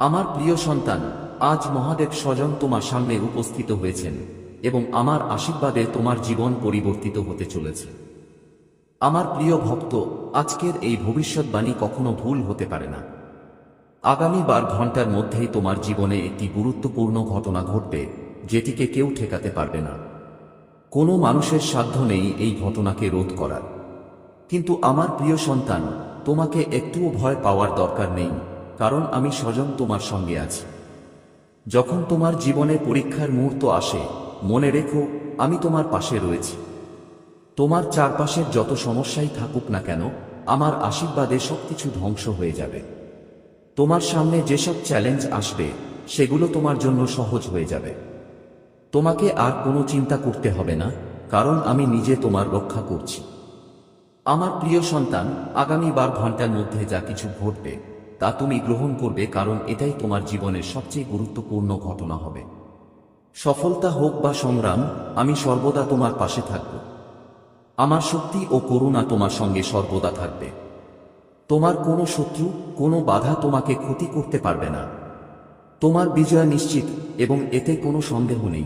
আমার প্রিয় সন্তান, আজ মহাদেব স্বজন তোমার সামনে উপস্থিত হয়েছেন, এবং আমার আশীর্বাদে তোমার জীবন পরিবর্তিত হতে চলেছে। আমার প্রিয় ভক্ত, আজকের এই ভবিষ্যৎবাণী কখনো ভুল হতে পারে না। আগামী বার ঘণ্টার মধ্যেই তোমার জীবনে একটি গুরুত্বপূর্ণ ঘটনা ঘটবে, যেটিকে কেউ ঠেকাতে পারবে না। কোনো মানুষের সাধ্য নেই এই ঘটনাকে রোধ করার। কিন্তু আমার প্রিয় সন্তান, তোমাকে একটুও ভয় পাওয়ার দরকার নেই। কারণ আমি স্বজন তোমার সঙ্গে আছি। যখন তোমার জীবনে পরীক্ষার মুহূর্ত আসে, মনে রেখো, আমি তোমার পাশে রয়েছি। তোমার চারপাশের যত সমস্যাই থাকুক না কেন, আমার আশীর্বাদে সবকিছু ধ্বংস হয়ে যাবে। তোমার সামনে যেসব চ্যালেঞ্জ আসবে, সেগুলো তোমার জন্য সহজ হয়ে যাবে। তোমাকে আর কোনো চিন্তা করতে হবে না, কারণ আমি নিজে তোমার রক্ষা করছি। আমার প্রিয় সন্তান আগামী বার ঘণ্টার মধ্যে যা কিছু ঘটবে তা তুমি গ্রহণ করবে কারণ এটাই তোমার জীবনের সবচেয়ে গুরুত্বপূর্ণ ঘটনা হবে। সফলতা হোক বা সংগ্রাম, আমি সর্বদা তোমার পাশে থাকব। আমার শক্তি ও করুণা তোমার সঙ্গে সর্বদা থাকবে। তোমার কোনো শত্রু, কোনো বাধা তোমাকে ক্ষতি করতে পারবে না। তোমার বিজয় নিশ্চিত এবং এতে কোনো সন্দেহ নেই।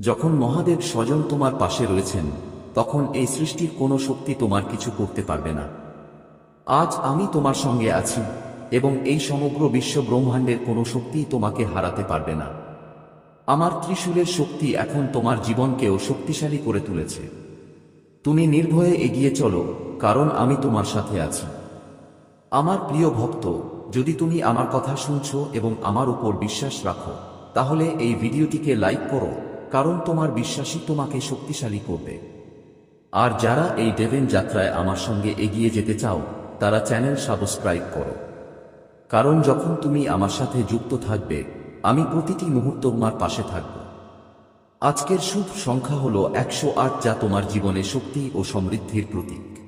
যখন মহাদেব স্বজন তোমার পাশে রয়েছেন, তখন এই সৃষ্টির কোনো শক্তি তোমার কিছু করতে পারবে না। আজ আমি তোমার সঙ্গে আছি, এবং এই সমগ্র বিশ্ব ব্রহ্মাণ্ডের কোনো শক্তিই তোমাকে হারাতে পারবে না। আমার ত্রিশূলের শক্তি এখন তোমার জীবনকেও শক্তিশালী করে তুলেছে। তুমি নির্ভয়ে এগিয়ে চলো, কারণ আমি তোমার সাথে আছি। আমার প্রিয় ভক্ত, যদি তুমি আমার কথা শুনছো এবং আমার উপর বিশ্বাস রাখো, তাহলে এই ভিডিওটিকে লাইক করো, কারণ তোমার বিশ্বাসই তোমাকে শক্তিশালী করবে। আর যারা এই ডেভেন যাত্রায় আমার সঙ্গে এগিয়ে যেতে চাও তারা চ্যানেল সাবস্ক্রাইব করো। কারণ যখন তুমি আমার সাথে যুক্ত থাকবে, আমি প্রতিটি মুহূর্ত তোমার পাশে থাকব। আজকের শুভ সংখ্যা হল একশো আট, যা তোমার জীবনে শক্তি ও সমৃদ্ধির প্রতীক।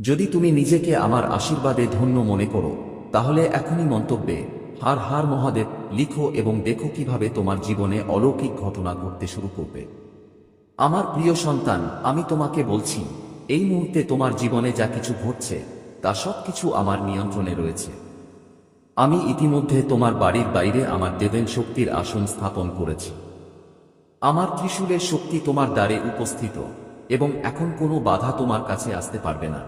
যদি তুমি নিজেকে আমার আশীর্বাদে ধন্য মনে করো, তাহলে এখনই মন্তব্যে, হার হার মহাদেব, লিখো এবং দেখো কীভাবে তোমার জীবনে অলৌকিক ঘটনা ঘটতে শুরু করবে। আমার প্রিয় সন্তান, আমি তোমাকে বলছি, এই মুহূর্তে তোমার জীবনে যা কিছু ঘটছে তা সব কিছু আমার নিয়ন্ত্রণে রয়েছে। আমি ইতিমধ্যে তোমার বাড়ির বাইরে আমার দেবেন শক্তির আসন স্থাপন করেছি। আমার ত্রিশূলের শক্তি তোমার দ্বারে উপস্থিত, এবং এখন কোনো বাধা তোমার কাছে আসতে পারবে না।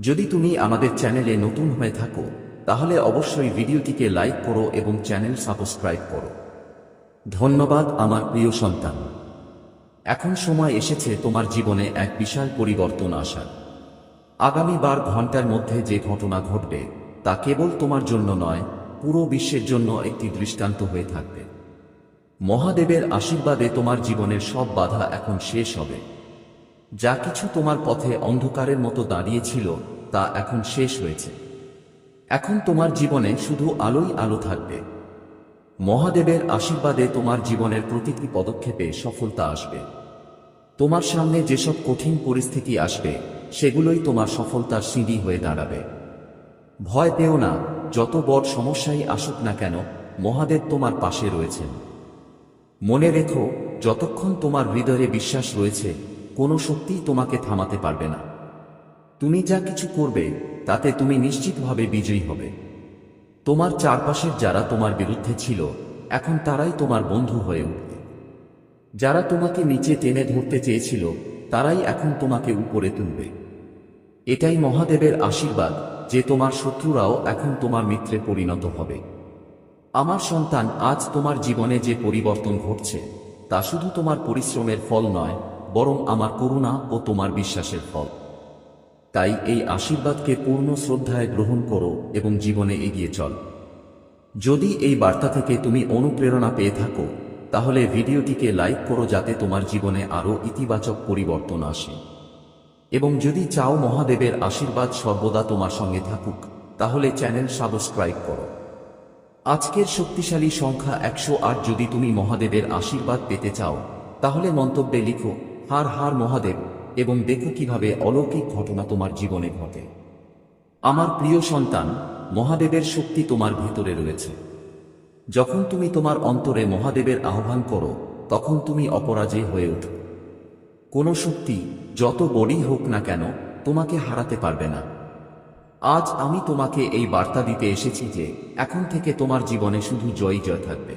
যদি তুমি আমাদের চ্যানেলে নতুন হয়ে থাকো, তাহলে অবশ্যই ভিডিওটিকে লাইক করো এবং চ্যানেল সাবস্ক্রাইব করো। ধন্যবাদ আমার প্রিয় সন্তান। এখন সময় এসেছে তোমার জীবনে এক বিশাল পরিবর্তন আসার। আগামী বার ঘণ্টার মধ্যে যে ঘটনা ঘটবে, তা কেবল তোমার জন্য নয়, পুরো বিশ্বের জন্য একটি দৃষ্টান্ত হয়ে থাকবে। মহাদেবের আশীর্বাদে তোমার জীবনের সব বাধা এখন শেষ হবে। যা কিছু তোমার পথে অন্ধকারের মতো দাঁড়িয়েছিল, তা এখন শেষ হয়েছে। এখন তোমার জীবনে শুধু আলোই আলো থাকবে। মহাদেবের আশীর্বাদে তোমার জীবনের প্রতিটি পদক্ষেপে সফলতা আসবে। তোমার সামনে যেসব কঠিন পরিস্থিতি আসবে সেগুলোই তোমার সফলতার সিঁড়ি হয়ে দাঁড়াবে। ভয় পেও না, যত বড় সমস্যাই আসুক না কেন, মহাদেব তোমার পাশে রয়েছেন। মনে রেখো, যতক্ষণ তোমার হৃদয়ে বিশ্বাস রয়েছে, কোনো শক্তিই তোমাকে থামাতে পারবে না। তুমি যা কিছু করবে, তাতে তুমি নিশ্চিতভাবে বিজয়ী হবে। তোমার চারপাশের যারা তোমার বিরুদ্ধে ছিল, এখন তারাই তোমার বন্ধু হয়ে উঠবে। যারা তোমাকে নিচে টেনে ধরতে চেয়েছিল তারাই এখন তোমাকে উপরে তুলবে। এটাই মহাদেবের আশীর্বাদ যে তোমার শত্রুরাও এখন তোমার মিত্রে পরিণত হবে। আমার সন্তান, আজ তোমার জীবনে যে পরিবর্তন ঘটছে, তা শুধু তোমার পরিশ্রমের ফল নয়, বরং আমার করুণা ও তোমার বিশ্বাসের ফল। তাই এই আশীর্বাদকে পূর্ণ শ্রদ্ধায় গ্রহণ করো এবং জীবনে এগিয়ে চল। যদি এই বার্তা থেকে তুমি অনুপ্রেরণা পেয়ে থাকো তাহলে ভিডিওটিকে লাইক করো যাতে তোমার জীবনে আরও ইতিবাচক পরিবর্তন আসে। এবং যদি চাও মহাদেবের আশীর্বাদ সর্বদা তোমার সঙ্গে থাকুক, তাহলে চ্যানেল সাবস্ক্রাইব করো। আজকের শক্তিশালী সংখ্যা একশো আট যদি তুমি মহাদেবের আশীর্বাদ পেতে চাও, তাহলে মন্তব্যে লিখো, হার হার মহাদেব এবং দেখো কীভাবে অলৌকিক ঘটনা তোমার জীবনে ঘটে। আমার প্রিয় সন্তান, মহাদেবের শক্তি তোমার ভেতরে রয়েছে। যখন তুমি তোমার অন্তরে মহাদেবের আহ্বান করো, তখন তুমি অপরাজয় হয়ে ওঠো কোনো শক্তি যত বড়ই হোক না কেন, তোমাকে হারাতে পারবে না। আজ আমি তোমাকে এই বার্তা দিতে এসেছি যে, এখন থেকে তোমার জীবনে শুধু জয় জয় থাকবে।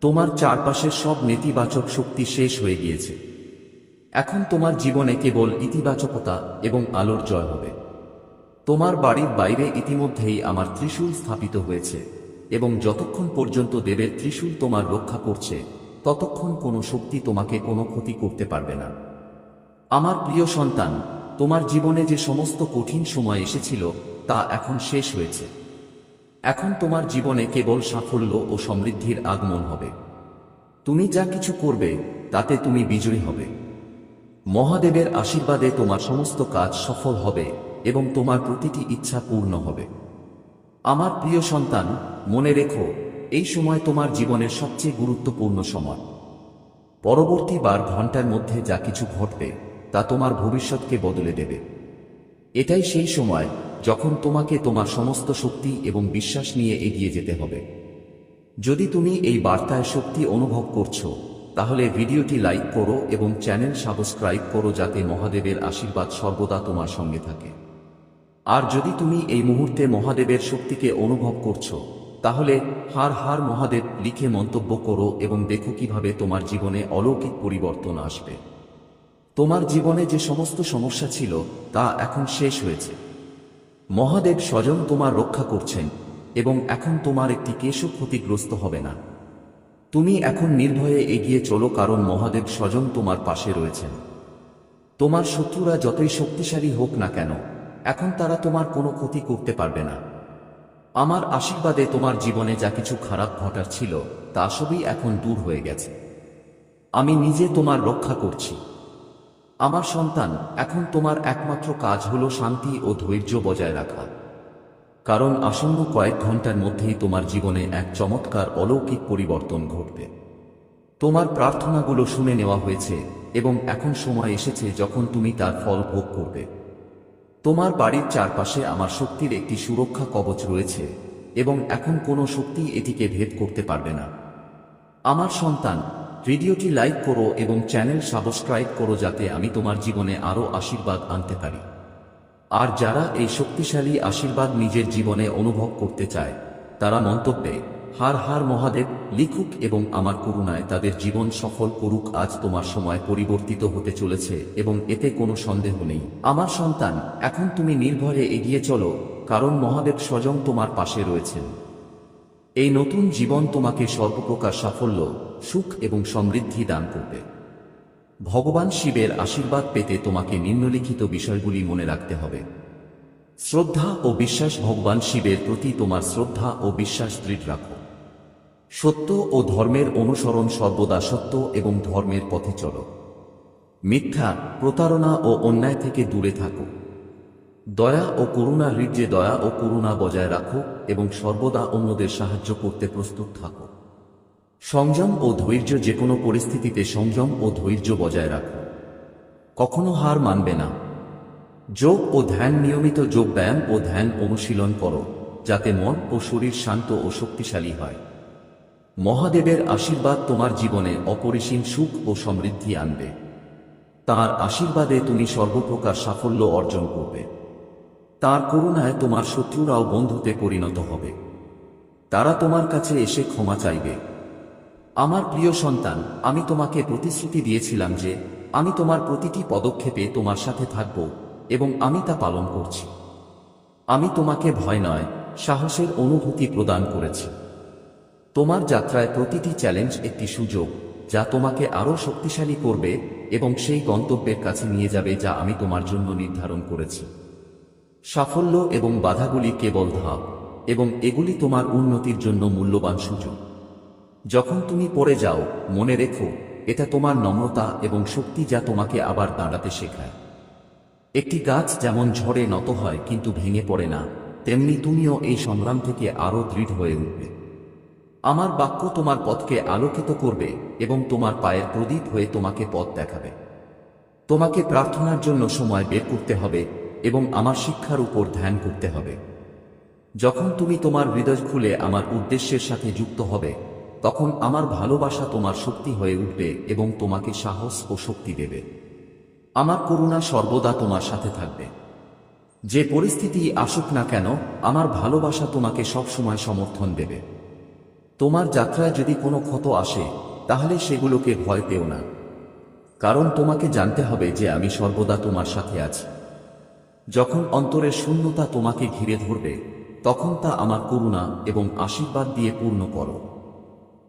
তোমার চারপাশের সব নেতিবাচক শক্তি শেষ হয়ে গিয়েছে। এখন তোমার জীবনে কেবল ইতিবাচকতা এবং আলোর জয় হবে। তোমার বাড়ির বাইরে ইতিমধ্যেই আমার ত্রিশূল স্থাপিত হয়েছে। এবং যতক্ষণ পর্যন্ত দেবের ত্রিশূল তোমার রক্ষা করছে, ততক্ষণ কোনো শক্তি তোমাকে কোনো ক্ষতি করতে পারবে না। আমার প্রিয় সন্তান, তোমার জীবনে যে সমস্ত কঠিন সময় এসেছিল, তা এখন শেষ হয়েছে। এখন তোমার জীবনে কেবল সাফল্য ও সমৃদ্ধির আগমন হবে। তুমি যা কিছু করবে, তাতে তুমি বিজয়ী হবে। মহাদেবের আশীর্বাদে তোমার সমস্ত কাজ সফল হবে এবং তোমার প্রতিটি ইচ্ছা পূর্ণ হবে। আমার প্রিয় সন্তান, মনে রেখো, এই সময় তোমার জীবনের সবচেয়ে গুরুত্বপূর্ণ সময়। পরবর্তী বার ঘণ্টার মধ্যে যা কিছু ঘটবে, তা তোমার ভবিষ্যৎকে বদলে দেবে। এটাই সেই সময় যখন তোমাকে তোমার সমস্ত শক্তি এবং বিশ্বাস নিয়ে এগিয়ে যেতে হবে। যদি তুমি এই বার্তায় শক্তি অনুভব করছ, তাহলে ভিডিওটি লাইক করো এবং চ্যানেল সাবস্ক্রাইব করো যাতে মহাদেবের আশীর্বাদ সর্বদা তোমার সঙ্গে থাকে। আর যদি তুমি এই মুহূর্তে মহাদেবের শক্তিকে অনুভব করছ, তাহলে হার হার মহাদেব লিখে মন্তব্য করো এবং দেখো কীভাবে তোমার জীবনে অলৌকিক পরিবর্তন আসবে। তোমার জীবনে যে সমস্ত সমস্যা ছিল, তা এখন শেষ হয়েছে। মহাদেব স্বজন তোমার রক্ষা করছেন এবং এখন তোমার একটি কেশও ক্ষতিগ্রস্ত হবে না। তুমি এখন নির্ভয়ে এগিয়ে চলো কারণ মহাদেব স্বজন তোমার পাশে রয়েছেন। তোমার শত্রুরা যতই শক্তিশালী হোক না কেন এখন তারা তোমার কোনো ক্ষতি করতে পারবে না। আমার আশীর্বাদে তোমার জীবনে যা কিছু খারাপ ঘটার ছিল, তা সবই এখন দূর হয়ে গেছে। আমি নিজে তোমার রক্ষা করছি। আমার সন্তান, এখন তোমার একমাত্র কাজ হলো শান্তি ও ধৈর্য বজায় রাখা। কারণ আসন্ন কয়েক ঘণ্টার মধ্যেই তোমার জীবনে এক চমৎকার অলৌকিক পরিবর্তন ঘটবে। তোমার প্রার্থনাগুলো শুনে নেওয়া হয়েছে এবং এখন সময় এসেছে যখন তুমি তার ফল ভোগ করবে। তোমার বাড়ির চারপাশে আমার শক্তির একটি সুরক্ষা কবচ রয়েছে, এবং এখন কোনো শক্তি এটিকে ভেদ করতে পারবে না। আমার সন্তান, ভিডিওটি লাইক করো এবং চ্যানেল সাবস্ক্রাইব করো যাতে আমি তোমার জীবনে আরও আশীর্বাদ আনতে পারি। আর যারা এই শক্তিশালী আশীর্বাদ নিজের জীবনে অনুভব করতে চায়, তারা মন্তব্যে হার হার মহাদেব, লিখুক এবং আমার করুণায় তাদের জীবন সফল করুক, আজ তোমার সময় পরিবর্তিত হতে চলেছে এবং এতে কোনো সন্দেহ নেই। আমার সন্তান, এখন তুমি নির্ভরে এগিয়ে চলো, কারণ মহাদেব স্বজন তোমার পাশে রয়েছেন। এই নতুন জীবন তোমাকে সর্বপ্রকার সাফল্য, সুখ এবং সমৃদ্ধি দান করবে। ভগবান শিবের আশীর্বাদ পেতে তোমাকে নিম্নলিখিত বিষয়গুলি মনে রাখতে হবে। শ্রদ্ধা ও বিশ্বাস ভগবান শিবের প্রতি তোমার শ্রদ্ধা ও বিশ্বাস দৃঢ় রাখো। সত্য ও ধর্মের অনুসরণ সর্বদা সত্য এবং ধর্মের পথে চলো। মিথ্যা, প্রতারণা ও অন্যায় থেকে দূরে থাকো। দয়া ও করুণা হৃদয়ে দয়া ও করুণা বজায় রাখো এবং সর্বদা অন্যদের সাহায্য করতে প্রস্তুত থাকো। সংযম ও ধৈর্য যে কোনো পরিস্থিতিতে সংযম ও ধৈর্য বজায় রাখো। কখনো হার মানবে না। যোগ ও ধ্যান নিয়মিত যোগ ব্যায়াম ও ধ্যান অনুশীলন করো, যাতে মন ও শরীর শান্ত ও শক্তিশালী হয়। মহাদেবের আশীর্বাদ তোমার জীবনে অপরিসীম সুখ ও সমৃদ্ধি আনবে। তার আশীর্বাদে তুমি সর্বপ্রকার সাফল্য অর্জন করবে। তার করুণায় তোমার শত্রুরাও বন্ধুতে পরিণত হবে। তারা তোমার কাছে এসে ক্ষমা চাইবে। আমার প্রিয় সন্তান, আমি তোমাকে প্রতিশ্রুতি দিয়েছিলাম যে, আমি তোমার প্রতিটি পদক্ষেপে তোমার সাথে থাকব এবং আমি তা পালন করছি। আমি তোমাকে ভয় নয়, সাহসের অনুভূতি প্রদান করেছি। তোমার যাত্রায় প্রতিটি চ্যালেঞ্জ একটি সুযোগ, যা তোমাকে আরও শক্তিশালী করবে এবং সেই গন্তব্যের কাছে নিয়ে যাবে যা আমি তোমার জন্য নির্ধারণ করেছি। সাফল্য এবং বাধাগুলি কেবল ধাপ, এবং এগুলি তোমার উন্নতির জন্য মূল্যবান সুযোগ। যখন তুমি পড়ে যাও, মনে রেখো, এটা তোমার নম্রতা এবং শক্তি যা তোমাকে আবার দাঁড়াতে শেখায়। একটি গাছ যেমন ঝড়ে নত হয় কিন্তু ভেঙে পড়ে না, তেমনি তুমিও এই সংগ্রাম থেকে আরও দৃঢ় হয়ে উঠবে। আমার বাক্য তোমার পথকে আলোকিত করবে এবং তোমার পায়ের প্রদীপ হয়ে তোমাকে পথ দেখাবে। তোমাকে প্রার্থনার জন্য সময় বের করতে হবে এবং আমার শিক্ষার উপর ধ্যান করতে হবে। যখন তুমি তোমার হৃদয় খুলে আমার উদ্দেশ্যের সাথে যুক্ত হবে, তখন আমার ভালোবাসা তোমার শক্তি হয়ে উঠবে এবং তোমাকে সাহস ও শক্তি দেবে। আমার করুণা সর্বদা তোমার সাথে থাকবে। যে পরিস্থিতি আসুক না কেন, আমার ভালোবাসা তোমাকে সবসময় সমর্থন দেবে। তোমার যাত্রায় যদি কোনো ক্ষত আসে, তাহলে সেগুলোকে ভয় পেও না। কারণ তোমাকে জানতে হবে যে আমি সর্বদা তোমার সাথে আছি। যখন অন্তরের শূন্যতা তোমাকে ঘিরে ধরবে, তখন তা আমার করুণা এবং আশীর্বাদ দিয়ে পূর্ণ করো।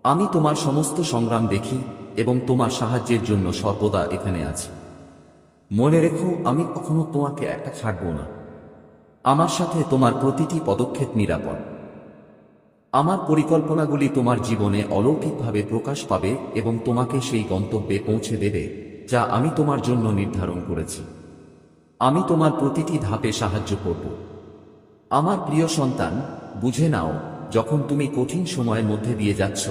আমি তোমার সমস্ত সংগ্রাম দেখি এবং তোমার সাহায্যের জন্য সর্বদা এখানে আছি। মনে রেখো, আমি কখনো তোমাকে একটা ছাড়ব না। আমার সাথে তোমার প্রতিটি পদক্ষেপ নিরাপদ। আমার পরিকল্পনাগুলি তোমার জীবনে অলৌকিকভাবে প্রকাশ পাবে এবং তোমাকে সেই গন্তব্যে পৌঁছে দেবে, যা আমি তোমার জন্য নির্ধারণ করেছি। আমি তোমার প্রতিটি ধাপে সাহায্য করব। আমার প্রিয় সন্তান, বুঝে নাও, যখন তুমি কঠিন সময়ের মধ্যে দিয়ে যাচ্ছ,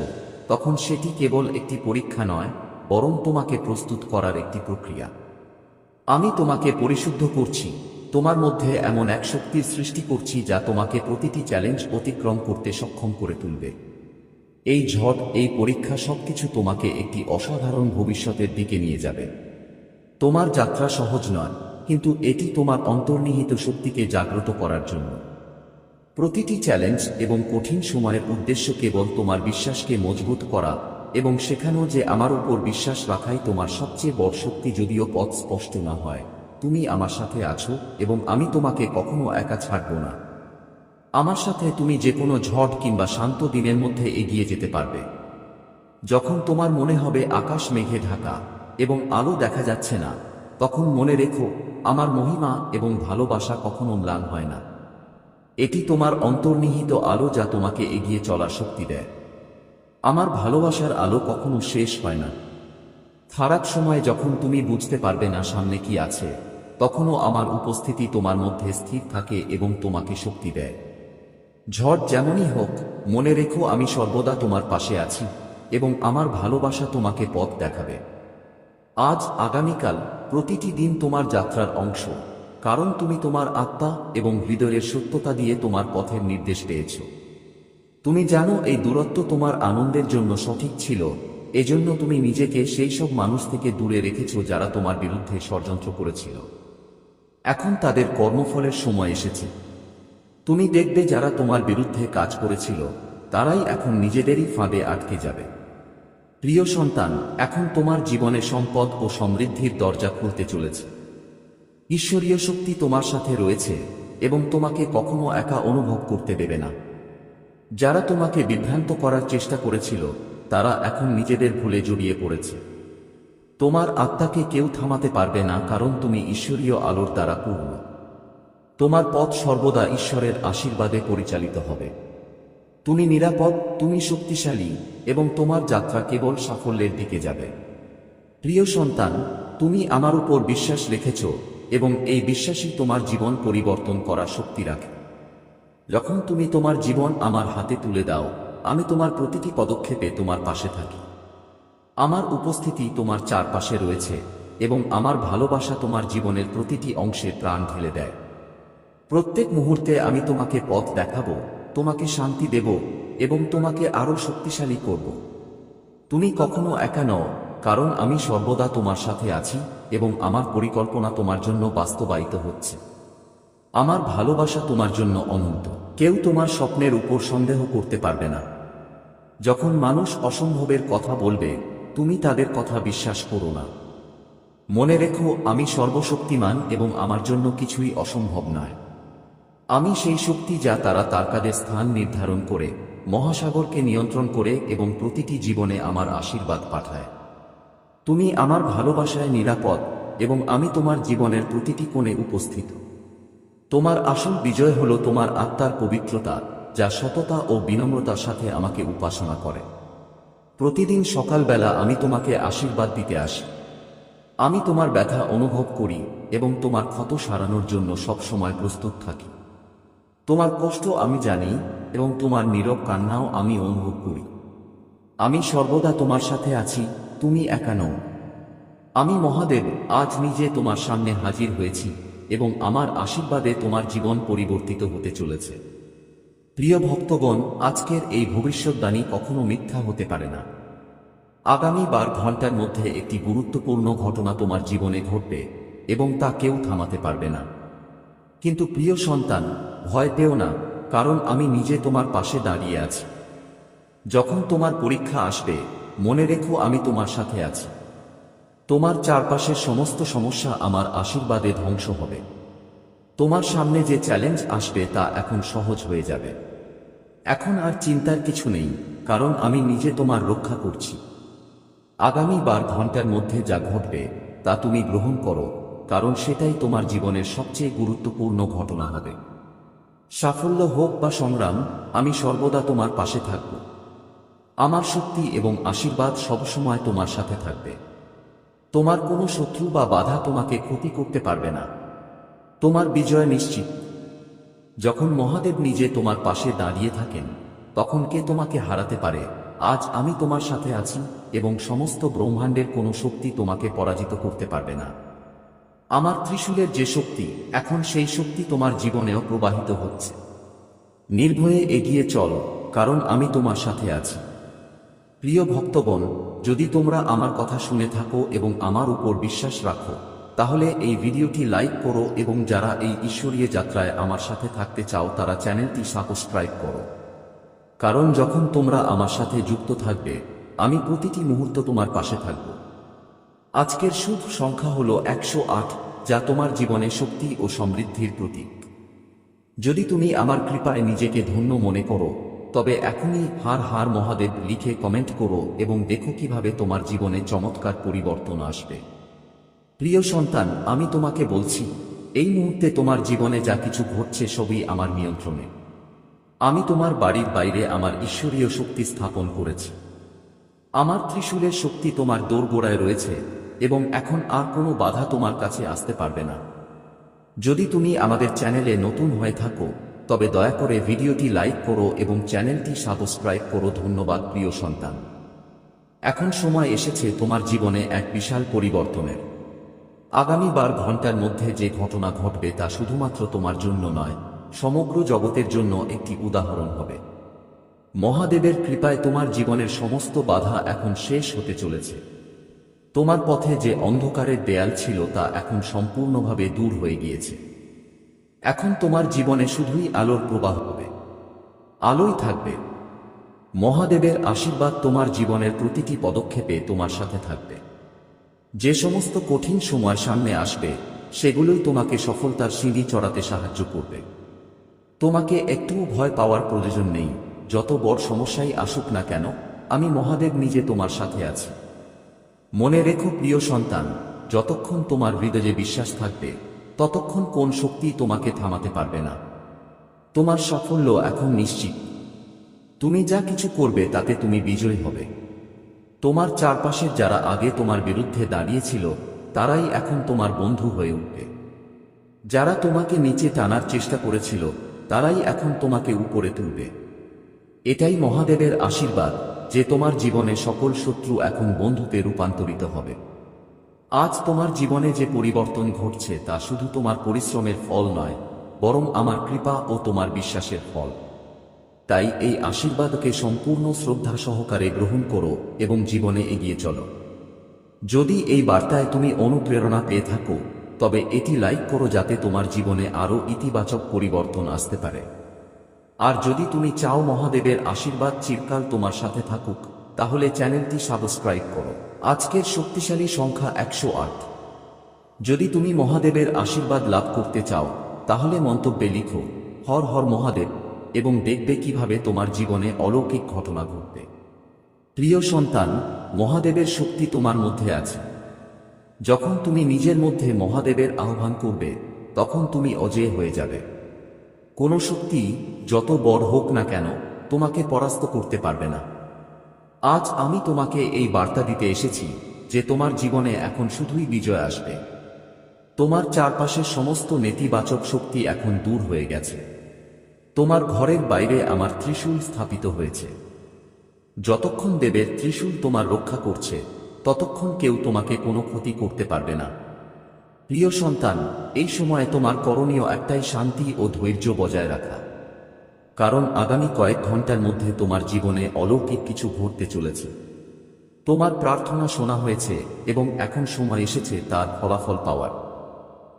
তখন সেটি কেবল একটি পরীক্ষা নয়, বরং তোমাকে প্রস্তুত করার একটি প্রক্রিয়া। আমি তোমাকে পরিশুদ্ধ করছি তোমার মধ্যে এমন এক শক্তির সৃষ্টি করছি যা তোমাকে প্রতিটি চ্যালেঞ্জ অতিক্রম করতে সক্ষম করে তুলবে। এই ঝড়, এই পরীক্ষা সবকিছু তোমাকে একটি অসাধারণ ভবিষ্যতের দিকে নিয়ে যাবে। তোমার যাত্রা সহজ নয়, কিন্তু এটি তোমার অন্তর্নিহিত শক্তিকে জাগ্রত করার জন্য। প্রতিটি চ্যালেঞ্জ এবং কঠিন সময়ের উদ্দেশ্য কেবল তোমার বিশ্বাসকে মজবুত করা এবং শেখানো যে আমার উপর বিশ্বাস রাখাই তোমার সবচেয়ে বড় শক্তি যদিও পথ স্পষ্ট না হয়। তুমি আমার সাথে আছো এবং আমি তোমাকে কখনো একা ছাড়ব না। আমার সাথে তুমি যে কোনো ঝড় কিংবা শান্ত দিনের মধ্যে এগিয়ে যেতে পারবে। যখন তোমার মনে হবে আকাশ মেঘে ঢাকা এবং আলো দেখা যাচ্ছে না, তখন মনে রেখো, আমার মহিমা এবং ভালোবাসা কখনো ম্লান হয় না। এটি তোমার অন্তর্নিহিত আলো যা তোমাকে এগিয়ে চলার শক্তি দেয়। আমার ভালোবাসার আলো কখনো শেষ হয় না। খারাপ সময় যখন তুমি বুঝতে পারবে না সামনে কি আছে, তখনও আমার উপস্থিতি তোমার মধ্যে স্থির থাকে এবং তোমাকে শক্তি দেয়। ঝড় যেমনই হোক, মনে রেখো আমি সর্বদা তোমার পাশে আছি, এবং আমার ভালোবাসা তোমাকে পথ দেখাবে। আজ আগামীকাল প্রতিটি দিন তোমার যাত্রার অংশ, কারণ তুমি তোমার আত্মা এবং হৃদয়ের সত্যতা দিয়ে তোমার পথের নির্দেশ পেয়েছ। তুমি জানো এই দূরত্ব তোমার আনন্দের জন্য সঠিক ছিল এজন্য তুমি নিজেকে সেই সব মানুষ থেকে দূরে রেখেছ যারা তোমার বিরুদ্ধে ষড়যন্ত্র করেছিল। এখন তাদের কর্মফলের সময় এসেছে। তুমি দেখবে যারা তোমার বিরুদ্ধে কাজ করেছিল, তারাই এখন নিজেদেরই ফাঁদে আটকে যাবে। প্রিয় সন্তান, এখন তোমার জীবনে সম্পদ ও সমৃদ্ধির দরজা খুলতে চলেছে। ঈশ্বরীয় শক্তি তোমার সাথে রয়েছে এবং তোমাকে কখনো একা অনুভব করতে দেবে না। যারা তোমাকে বিভ্রান্ত করার চেষ্টা করেছিল তারা এখন নিজেদের ভুলে জড়িয়ে পড়েছে। তোমার আত্মাকে কেউ থামাতে পারবে না, কারণ তুমি ঈশ্বরীয় আলোর দ্বারা পূর্ণ। তোমার পথ সর্বদা ঈশ্বরের আশীর্বাদে পরিচালিত হবে। তুমি নিরাপদ, তুমি শক্তিশালী, এবং তোমার যাত্রা কেবল সাফল্যের দিকে যাবে। প্রিয় সন্তান, তুমি আমার উপর বিশ্বাস রেখেছ, এবং এই বিশ্বাসই তোমার জীবন পরিবর্তন করা শক্তি রাখে। যখন তুমি তোমার জীবন আমার হাতে তুলে দাও আমি তোমার প্রতিটি পদক্ষেপে তোমার পাশে থাকি। আমার উপস্থিতি তোমার চারপাশে রয়েছে এবং আমার ভালোবাসা তোমার জীবনের প্রতিটি অংশে প্রাণ ঢেলে দেয়। প্রত্যেক মুহূর্তে আমি তোমাকে পথ দেখাবো, তোমাকে শান্তি দেব এবং তোমাকে আরও শক্তিশালী করব। তুমি কখনো একা নও, কারণ আমি সর্বদা তোমার সাথে আছি এবং আমার পরিকল্পনা তোমার জন্য বাস্তবায়িত হচ্ছে। আমার ভালোবাসা তোমার জন্য অনন্ত। কেউ তোমার স্বপ্নের উপর সন্দেহ করতে পারবে না। যখন মানুষ অসম্ভবের কথা বলবে, তুমি তাদের কথা বিশ্বাস করো না। মনে রেখো, আমি সর্বশক্তিমান এবং আমার জন্য কিছুই অসম্ভব নয়। আমি সেই শক্তি যা তারা তার কাজে স্থান নির্ধারণ করে, মহাসাগরকে নিয়ন্ত্রণ করে এবং প্রতিটি জীবনে আমার আশীর্বাদ পাঠায়। তুমি আমার ভালোবাসায় নিরাপদ এবং আমি তোমার জীবনের প্রতিটি কোণে উপস্থিত। তোমার আসল বিজয় হল তোমার আত্মার পবিত্রতা। যা সততা ও বিনম্রতার সাথে আমাকে উপাসনা করে। প্রতিদিন সকালবেলা আমি তোমাকে আশীর্বাদ দিতে আসি। আমি তোমার ব্যথা অনুভব করি এবং তোমার ক্ষত সারানোর জন্য সবসময় প্রস্তুত থাকি। তোমার কষ্ট আমি জানি এবং তোমার নীরব কান্নাও আমি অনুভব করি। আমি সর্বদা তোমার সাথে আছি, তুমি একা নও। আমি মহাদেব, আজ নিজে তোমার সামনে হাজির হয়েছি এবং আমার আশীর্বাদে তোমার জীবন পরিবর্তিত হতে চলেছে। প্রিয় ভক্তগণ, আজকের এই ভবিষ্যৎবাণী কখনো মিথ্যা হতে পারে না। আগামী বার ঘণ্টার মধ্যে একটি গুরুত্বপূর্ণ ঘটনা তোমার জীবনে ঘটবে এবং তা কেউ থামাতে পারবে না। কিন্তু প্রিয় সন্তান, ভয় পেও না, কারণ আমি নিজে তোমার পাশে দাঁড়িয়ে আছি। যখন তোমার পরীক্ষা আসবে, মনে রেখো আমি তোমার সাথে আছি। তোমার চারপাশের সমস্ত সমস্যা আমার আশীর্বাদে ধ্বংস হবে। তোমার সামনে যে চ্যালেঞ্জ আসবে তা এখন সহজ হয়ে যাবে। এখন আর চিন্তার কিছু নেই, কারণ আমি নিজে তোমার রক্ষা করছি। আগামী বার ঘণ্টার মধ্যে যা ঘটবে, তা তুমি গ্রহণ করো, কারণ সেটাই তোমার জীবনের সবচেয়ে গুরুত্বপূর্ণ ঘটনা হবে। সাফল্য হোক বা সংগ্রাম, আমি সর্বদা তোমার পাশে থাকব। আমার শক্তি এবং আশীর্বাদ সবসময় তোমার সাথে থাকবে। তোমার কোনো শত্রু বা বাধা তোমাকে ক্ষতি করতে পারবে না। তোমার বিজয় নিশ্চিত। যখন মহাদেব নিজে তোমার পাশে দাঁড়িয়ে থাকেন, তখন কে তোমাকে হারাতে পারে? আজ আমি তোমার সাথে আছি এবং সমস্ত ব্রহ্মাণ্ডের কোনো শক্তি তোমাকে পরাজিত করতে পারবে না। আমার ত্রিশূলের যে শক্তি, এখন সেই শক্তি তোমার জীবনেও প্রবাহিত হচ্ছে। নির্ভয়ে এগিয়ে চল, কারণ আমি তোমার সাথে আছি। প্রিয় ভক্তগণ, যদি তোমরা আমার কথা শুনে থাকো এবং আমার উপর বিশ্বাস রাখো তাহলে এই ভিডিওটি লাইক করো এবং যারা এই ঈশ্বরীয় যাত্রায় আমার সাথে থাকতে চাও তারা চ্যানেলটি সাবস্ক্রাইব করো। কারণ যখন তোমরা আমার সাথে যুক্ত থাকবে, আমি প্রতিটি মুহূর্ত তোমার পাশে থাকব। আজকের শুভ সংখ্যা হল একশো আট, যা তোমার জীবনে শক্তি ও সমৃদ্ধির প্রতীক। যদি তুমি আমার কৃপায় নিজেকে ধন্য মনে করো, তবে এখনই হার হার মহাদেব লিখে কমেন্ট করো এবং দেখো কীভাবে তোমার জীবনে চমৎকার পরিবর্তন আসবে। প্রিয় সন্তান, আমি তোমাকে বলছি, এই মুহূর্তে তোমার জীবনে যা কিছু ঘটছে সবই আমার নিয়ন্ত্রণে। আমি তোমার বাড়ির বাইরে আমার ঈশ্বরীয় শক্তি স্থাপন করেছি। আমার ত্রিশূলের শক্তি তোমার দোরগোড়ায় রয়েছে এবং এখন আর কোনো বাধা তোমার কাছে আসতে পারবে না। যদি তুমি আমাদের চ্যানেলে নতুন হয়ে থাকো, তবে দয়া করে ভিডিওটি লাইক করো এবং চ্যানেলটি সাবস্ক্রাইব করো। ধন্যবাদ, প্রিয় সন্তান। এখন সময় এসেছে তোমার জীবনে এক বিশাল পরিবর্তনের। আগামী বার ঘণ্টার মধ্যে যে ঘটনা ঘটবে তা শুধুমাত্র তোমার জন্য নয়, সমগ্র জগতের জন্য একটি উদাহরণ হবে। মহাদেবের কৃপায় তোমার জীবনের সমস্ত বাধা এখন শেষ হতে চলেছে। তোমার পথে যে অন্ধকারের দেয়াল ছিল তা এখন সম্পূর্ণভাবে দূর হয়ে গিয়েছে। এখন তোমার জীবনে শুধুই আলোর প্রবাহ হবে। আলোই থাকবে। মহাদেবের আশীর্বাদ তোমার জীবনের প্রতিটি পদক্ষেপে তোমার সাথে থাকবে। যে সমস্ত কঠিন সময় সামনে আসবে, সেগুলোই তোমাকে সফলতার সিঁড়ি চড়াতে সাহায্য করবে। তোমাকে একটুও ভয় পাওয়ার প্রয়োজন নেই, যত বড় সমস্যাই আসুক না কেন, আমি মহাদেব নিজে তোমার সাথে আছি। মনে রেখো প্রিয় সন্তান, যতক্ষণ তোমার হৃদয়ে বিশ্বাস থাকবে, ততক্ষণ কোন শক্তি তোমাকে থামাতে পারবে না। তোমার সাফল্য এখন নিশ্চিত। তুমি যা কিছু করবে, তাতে তুমি বিজয়ী হবে। তোমার চারপাশের যারা আগে তোমার বিরুদ্ধে দাঁড়িয়েছিল, তারাই এখন তোমার বন্ধু হয়ে উঠবে। যারা তোমাকে নিচে টানার চেষ্টা করেছিল, তারাই এখন তোমাকে উপরে তুলবে। এটাই মহাদেবের আশীর্বাদ, যে তোমার জীবনে সকল শত্রু এখন বন্ধুতে রূপান্তরিত হবে। আজ তোমার জীবনে যে পরিবর্তন ঘটছে, তা শুধু তোমার পরিশ্রমের ফল নয়, বরং আমার কৃপা ও তোমার বিশ্বাসের ফল। তাই এই আশীর্বাদকে সম্পূর্ণ শ্রদ্ধা সহকারে গ্রহণ করো এবং জীবনে এগিয়ে চলো। যদি এই বার্তায় তুমি অনুপ্রেরণা পেয়ে থাকো, তবে এটি লাইক করো যাতে তোমার জীবনে আরও ইতিবাচক পরিবর্তন আসতে পারে। আর যদি তুমি চাও মহাদেবের আশীর্বাদ চিরকাল তোমার সাথে থাকুক, তাহলে চ্যানেলটি সাবস্ক্রাইব করো। আজকের শক্তিশালী সংখ্যা একশো আট। যদি তুমি মহাদেবের আশীর্বাদ লাভ করতে চাও, তাহলে মন্তব্যে লিখো, হর হর মহাদেব। এবং দেখবে কীভাবে তোমার জীবনে অলৌকিক ঘটনা ঘটবে। প্রিয় সন্তান, মহাদেবের শক্তি তোমার মধ্যে আছে। যখন তুমি নিজের মধ্যে মহাদেবের আহ্বান করবে, তখন তুমি অজেয় হয়ে যাবে। কোনো শক্তি যত বড় হোক না কেন তোমাকে পরাস্ত করতে পারবে না। আজ আমি তোমাকে এই বার্তা দিতে এসেছি যে তোমার জীবনে এখন শুধুই বিজয় আসবে। তোমার চারপাশের সমস্ত নেতিবাচক শক্তি এখন দূর হয়ে গেছে। তোমার ঘরের বাইরে আমার ত্রিশূল স্থাপিত হয়েছে। যতক্ষণ দেবের ত্রিশূল তোমার রক্ষা করছে, ততক্ষণ কেউ তোমাকে কোনো ক্ষতি করতে পারবে না। প্রিয় সন্তান, এই সময়ে তোমার করণীয় একটাই শান্তি ও ধৈর্য বজায় রাখা। কারণ আগামী কয়েক ঘণ্টার মধ্যে তোমার জীবনে অলৌকিক কিছু ঘটতে চলেছে। তোমার প্রার্থনা শোনা হয়েছে এবং এখন সময় এসেছে তার ফলাফল পাওয়ার।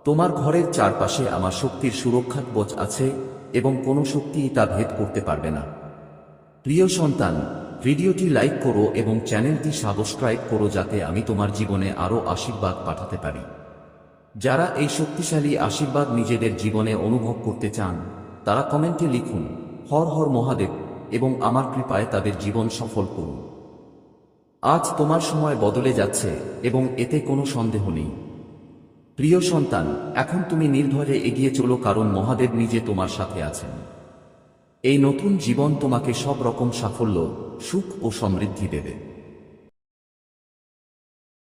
তোমার ঘরের চারপাশে আমার শক্তির সুরক্ষা কবচ আছে এবং কোনো শক্তিই তা ভেদ করতে পারবে না। প্রিয় সন্তান, ভিডিওটি লাইক করো এবং চ্যানেলটি সাবস্ক্রাইব করো যাতে আমি তোমার জীবনে আরও আশীর্বাদ পাঠাতে পারি। যারা এই শক্তিশালী আশীর্বাদ নিজেদের জীবনে অনুভব করতে চান, তারা কমেন্টে লিখুন, হর হর মহাদেব, এবং আমার কৃপায় তাদের জীবন সফল করুন। আজ তোমার সময় বদলে যাচ্ছে, এবং এতে কোনো সন্দেহ নেই। প্রিয় সন্তান, এখন তুমি নির্ভয়ে এগিয়ে চলো কারণ মহাদেব নিজে তোমার সাথে আছেন। এই নতুন জীবন তোমাকে সব রকম সাফল্য, সুখ ও সমৃদ্ধি দেবে।